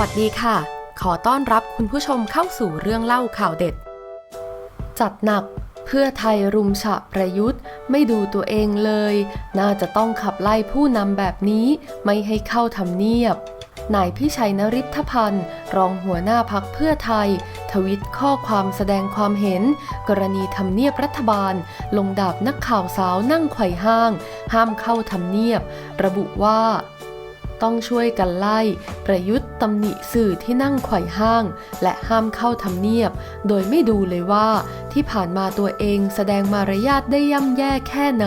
วัสดีค่ะ ขอต้อนรับคุณผู้ชมเข้าสู่เรื่องเล่าข่าวเด็ด จัดหนักเพื่อไทยรุมฉะประยุทธ์ไม่ดูตัวเองเลย น่าจะต้องขับไล่ผู้นำแบบนี้ไม่ให้เข้าทำเนียบ นายพิชัยนริธพันธ์ รองหัวหน้าพักเพื่อไทย ทวิตข้อความแสดงความเห็น กรณีทำเนียบรัฐบาล ลงดาบนักข่าวสาวนั่งไขว่ห้าง ห้ามเข้าทำเนียบ ระบุว่า ต้องช่วยกันไล่ ประยุทธ์ตำหนิสื่อที่นั่งไขว่ห้าง และห้ามเข้าทำเนียบ โดยไม่ดูเลยว่า ที่ผ่านมาตัวเองแสดงมารยาทได้ย่ำแย่แค่ไหน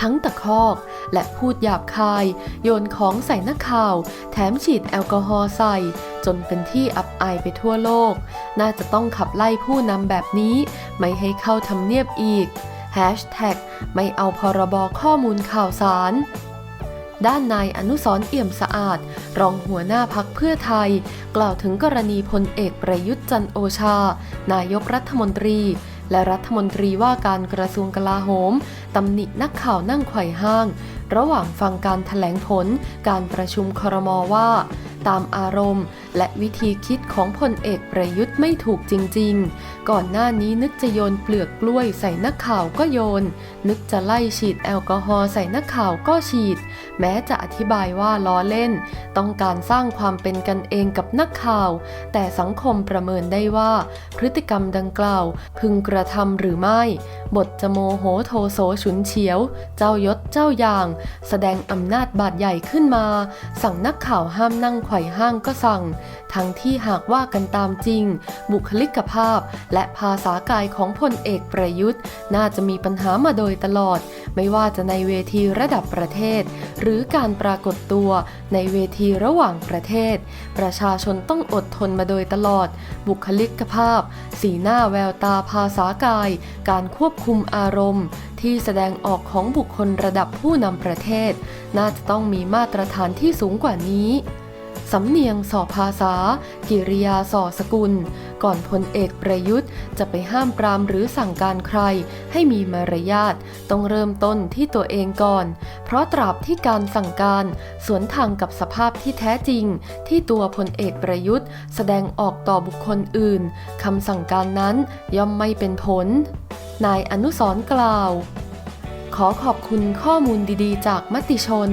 ทั้งตะคอก และพูดหยาบคาย โยนของใส่นักข่าว แถมฉีดแอลกอฮอล์ใส่ จนเป็นที่อับอายไปทั่วโลก น่าจะต้องขับไล่ผู้นำแบบนี้ ไม่ให้เข้าทำเนียบอีก Hashtag ไม่เอาพรบข้อมูลข่าวสาร ด้านนายอนุสรเอี่ยมสะอาด รองหัวหน้าพักเพื่อไทย กล่าวถึงกรณีพลเอกประยุทธ์จันโอชา นายกรัฐมนตรี และรัฐมนตรีว่าการกระทรวงกลาโหมตำหนินักข่าวนั่งไขว่ห้าง ระหว่างฟังการถแถลงผลการประชุมครมว่า ตามอารมณ์ และวิธีคิดของพลเอกประยุทธ์ไม่ถูกจริง ๆ ก่อนหน้านี้นึกจะโยนเปลือกกล้วยใส่นักข่าวก็โยน นึกจะไล่ฉีดแอลกอฮอล์ใส่นักข่าวก็ฉีด แม้จะอธิบายว่าล้อเล่น ต้องการสร้างความเป็นกันเองกับนักข่าว แต่สังคมประเมินได้ว่า พฤติกรรมดังกล่าว พึงกระทำหรือไม่ บทจะโมโหโทโสฉุนเฉียว เจ้ายศเจ้าอย่าง แสดงอำนาจบาดใหญ่ขึ้นมา สั่งนักข่าวห้ามนั่งไขว่ห้างก็สั่ง ทั้งที่หากว่ากันตามจริง บุคลิกภาพ และภาษากายของพลเอกประยุทธ์ น่าจะมีปัญหามาโดยตลอด ไม่ว่าจะในเวทีระดับประเทศ หรือการปรากฏตัวในเวทีระหว่างประเทศ ประชาชนต้องอดทนมาโดยตลอด บุคลิกภาพ สีหน้าแววตาภาษากาย การควบคุมอารมณ์ที่แสดงออกของบุคคลระดับผู้นำประเทศ น่าจะต้องมีมาตรฐานที่สูงกว่านี้ สำเนียงสอภาษา กิริยาสอสกุล ก่อนพลเอกประยุทธ์ จะไปห้ามปรามหรือสั่งการใคร ให้มีมารยาทต้องเริ่มต้นที่ตัวเองก่อน เพราะตราบที่การสั่งการ สวนทางกับสภาพที่แท้จริง ที่ตัวพลเอกประยุทธ์ แสดงออกต่อบุคคลอื่นคำสั่งการนั้นย่อมไม่เป็นผล นายอนุสรกล่าว ขอขอบคุณข้อมูลดีๆ จากมติชน